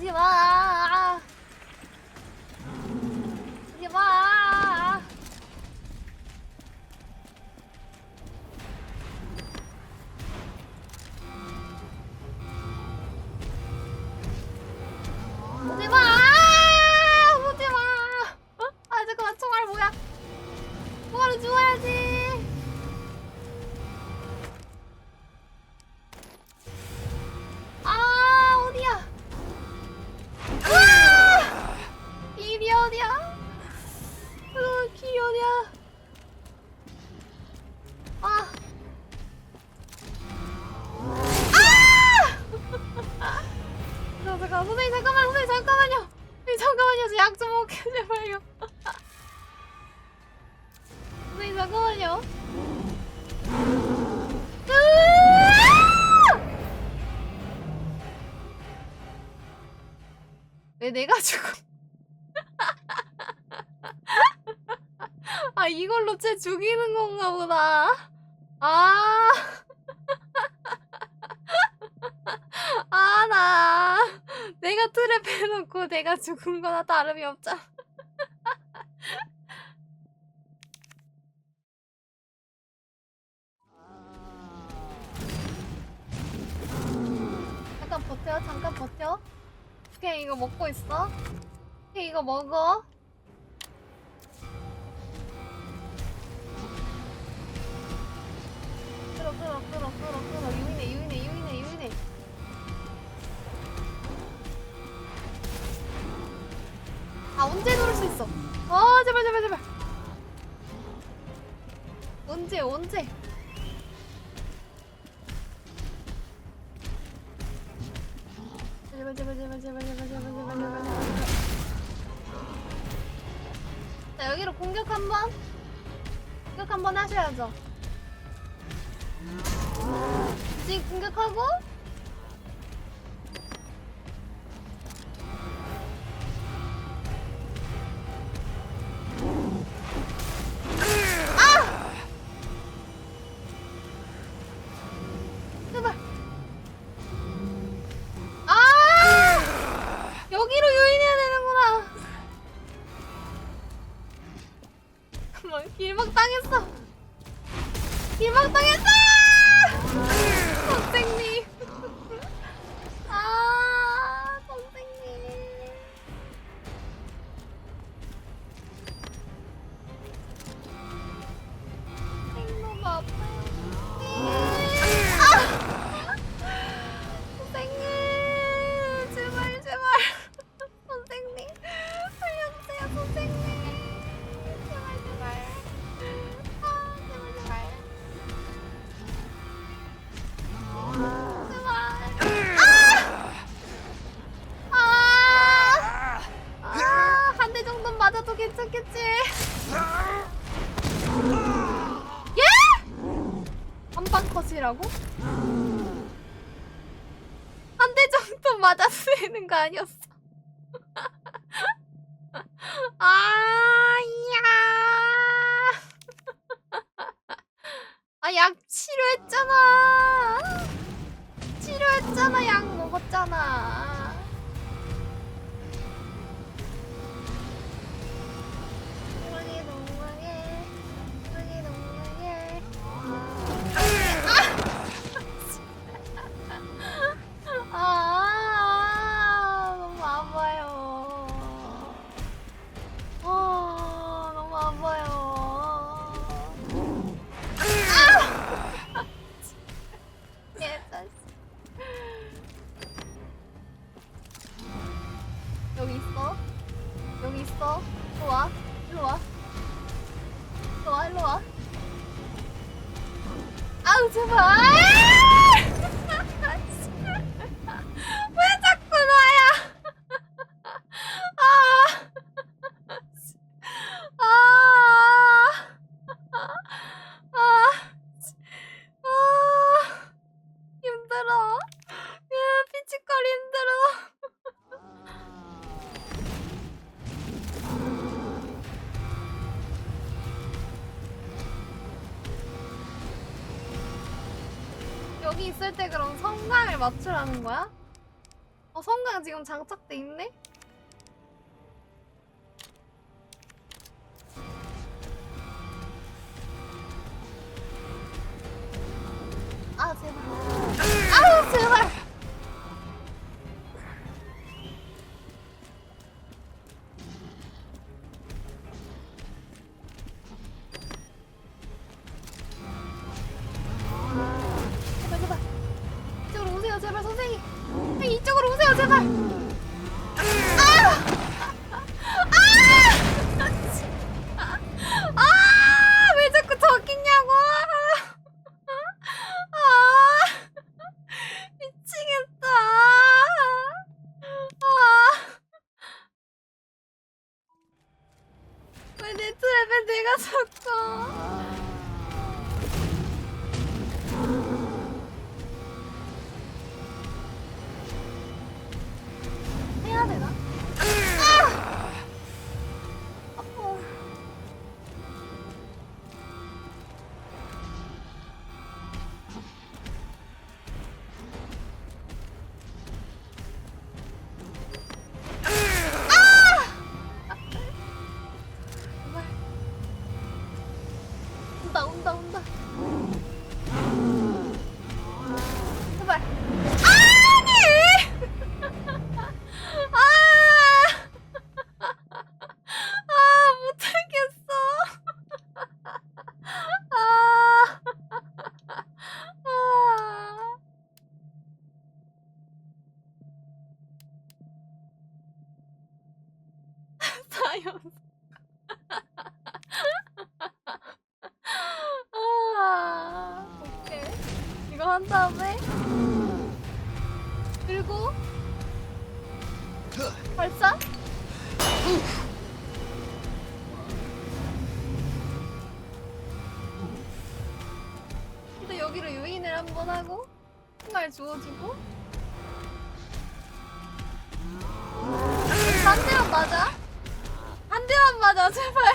오지 마. 오지 마. 어? 아 잠깐만 총알 뭐야? 총알을 주워야지. 먹게, 제발요. 선생님, 잠깐만요. 왜 내가 죽어? 아 이걸로 쟤 죽이는 건가 보다. 아. 아, 나. 내가 트랩 해놓고 내가 죽은 거나 다름이 없잖아. 잠깐 버텨, 잠깐 버텨. 오케이, 이거 먹고 있어. 오케이, 이거 먹어. 끌어, 끌어, 끌어, 끌어, 끌어. 아, 언제 누를 수 있어? 아, 제발, 제발, 제발. 언제, 언제? 제발, 제발, 제발, 제발, 제발, 제발, 제발, 제발, 제발. 자, 여기로 공격 한 번. 공격 한번 하셔야죠. 지금 공격하고 일망 당했어. 일망 당했어. 괜찮겠지? 예? 한방 컷이라고? 한 대 정도 맞아도 되는 거 아니었어? 아, 이야. 아, 약 치료했잖아. 치료했잖아 약 먹었잖아 일로 와. 아우, 제발! 왜 자꾸 나야? 아! 아! 아! 아! 힘들어. 여기 있을 때 그럼 성광을 맞추라는 거야? 어, 어, 성강 지금 장착돼 있네? 제발. 아! 아! 왜 자꾸 저기 있냐고! 아! 미치겠다. 아! 왜내 트랩에 내가 자꾸. 한 다음에 그리고 발사. 근데 여기로 유인을 한 번 하고 총알 주워주고 한 대만 맞아? 한 대만 맞아 제발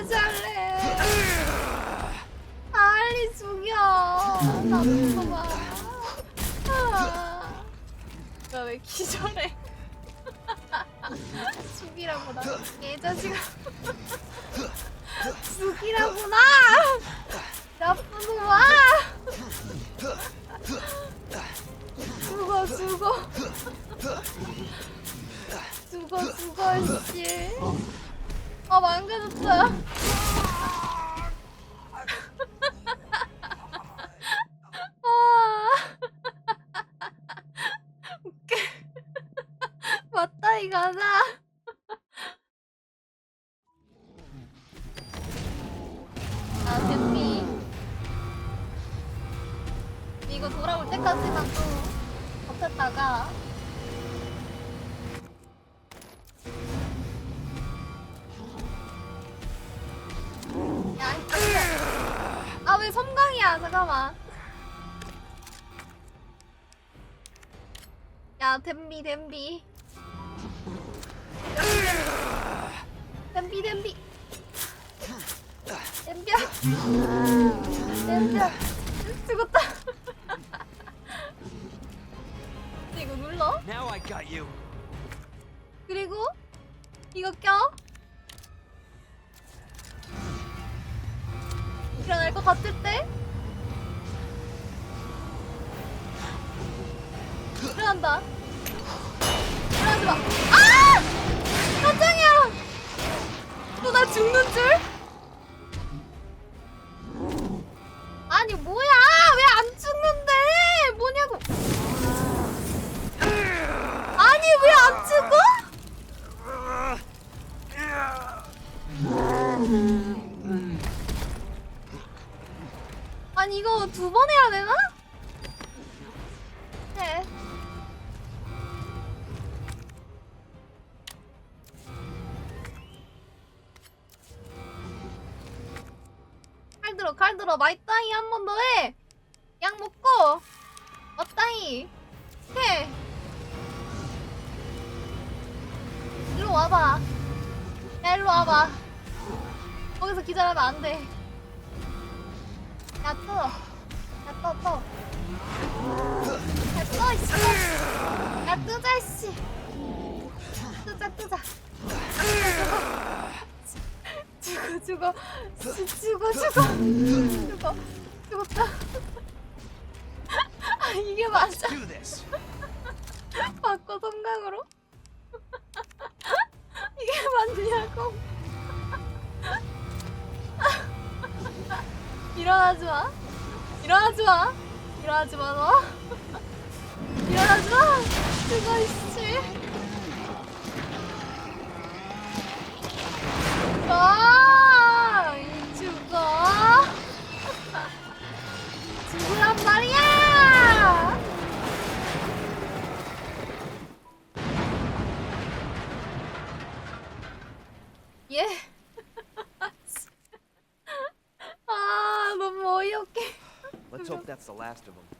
다시 할래. 빨리 죽여. 나쁜 놈아. 아. 나왜 기절해? 죽이라고, 나. 얘자식아. 죽이라구나! 나쁜 놈아! 죽어, 죽어. 죽어, 죽어, 씨. 아, 망가졌다. 아. 웃겨. 맞다, 이거다. 아, 뱀비. 이거 돌아올 때까지만 또 버텼다가. 잠깐만. 야, 댐비, 댐비. 댐비, 댐비. 댐벼. 댐벼. 죽었다. 이거 눌러. Now I got you. 그리고 이거 껴. 일어날 것 같을 때. 일어난다. 일어나지 마. 아! 깜짝이야. 너나 죽는 줄? 아니 뭐야? 칼 들어 칼 들어 마이따이 한 번 더 해. 약 먹고 마따이 해. 일로 와봐. 야 일로 와봐. 거기서 기다리면 안 돼. 야 떠. 야 떠, 떠. 야 떠, 이씨. 야 뜨자, 이씨. 뜨자, 뜨자. 죽어, 죽어. 씨, 죽어, 죽어. 죽어. 죽었다. 아, 이게 맞아. Do this. 바꿔 성강으로? 이게 맞냐고? 일어나지 마. 일어나지 마. 일어나지 마, 너. 일어나지 마. 죽어, 이씨. Last of them.